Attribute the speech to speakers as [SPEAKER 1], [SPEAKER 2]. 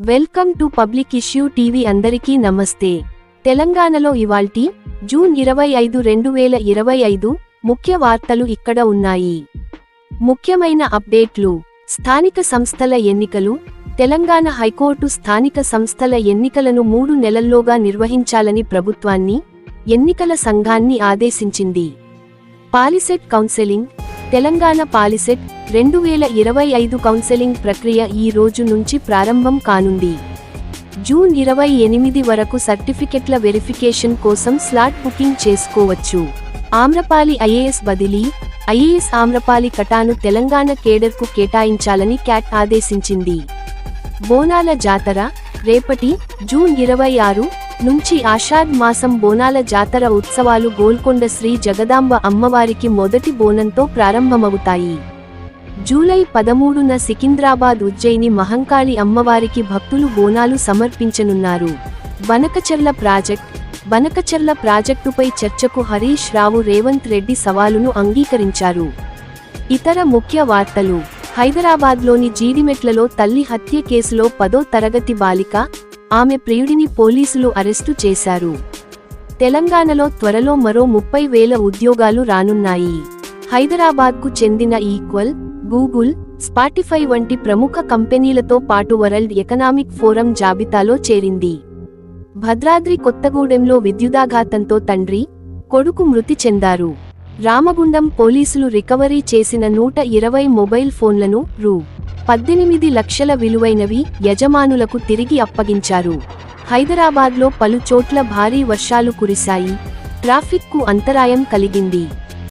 [SPEAKER 1] Welcome to public issue TV అందరికీ నమస్తే. తెలంగాణలో ఇవాల్టి జూన్ ఇరవై ఐదు రెండు వేల ఇరవై ఐదు ముఖ్య వార్తలు ఇక్కడ ఉన్నాయి. ముఖ్యమైన అప్డేట్లు. స్థానిక సంస్థల ఎన్నికలు. తెలంగాణ హైకోర్టు స్థానిక సంస్థల ఎన్నికలను మూడు నెలల్లోగా నిర్వహించాలని ప్రభుత్వాన్ని ఎన్నికల సంఘాన్ని ఆదేశించింది. పాలిసెట్ కౌన్సెలింగ్ తెలంగాణ పాలిసెట్ రెండు వేల ఇరవై ఐదు కౌన్సెలింగ్ ప్రక్రియ ఈ రోజు నుంచి ప్రారంభం కానుంది. జూన్ ఇరవై ఎనిమిది వరకు సర్టిఫికెట్ల వెరిఫికేషన్ కోసం స్లాట్ బుకింగ్ చేసుకోవచ్చు. ఆమ్రపాలి ఐఏఎస్ బదిలీ ఐఏఎస్ ఆమ్రపాలి కటాను తెలంగాణ కేడర్కు కేటాయించాలని క్యాట్ ఆదేశించింది. బోనాల జాతర రేపటి జూన్ ఇరవై ఆరు నుంచి ఆషాఢ్ మాసం బోనాల జాతర ఉత్సవాలు గోల్కొండ శ్రీ జగదాంబ అమ్మవారికి మొదటి బోనంతో ప్రారంభమవుతాయి. జూలై పదమూడున సికింద్రాబాద్ ఉజ్జయిని మహంకాళి అమ్మవారికి భక్తులు బోనాలు సమర్పించనున్నారు. బనకచర్ల ప్రాజెక్ట్ బనకచర్ల ప్రాజెక్టుపై చర్చకు హరీష్ రావు రేవంత్ రెడ్డి సవాలును అంగీకరించారు. ఇతర ముఖ్య వార్తలు హైదరాబాద్లోని జీడిమెట్లలో తల్లి హత్య కేసులో పదో తరగతి బాలిక ఆమె ప్రియుడిని పోలీసులు అరెస్టు చేశారు. తెలంగాణలో త్వరలో మరో ముప్పై వేల ఉద్యోగాలు రానున్నాయి. హైదరాబాద్కు చెందిన ఈక్వల్ గూగుల్ స్పాటిఫై వంటి ప్రముఖ కంపెనీలతో పాటు వరల్డ్ ఎకనామిక్ ఫోరం జాబితాలో చేరింది. భద్రాద్రి కొత్తగూడెంలో విద్యుదాఘాతంతో తండ్రి కొడుకు మృతి చెందారు. రామగుండం పోలీసులు రికవరీ చేసిన నూట ఇరవై మొబైల్ ఫోన్లను రూ. పద్దెనిమిది లక్షల విలువైనవి యజమానులకు తిరిగి అప్పగించారు. హైదరాబాద్లో పలు చోట్ల భారీ వర్షాలు కురిశాయి. ట్రాఫిక్కు అంతరాయం కలిగింది.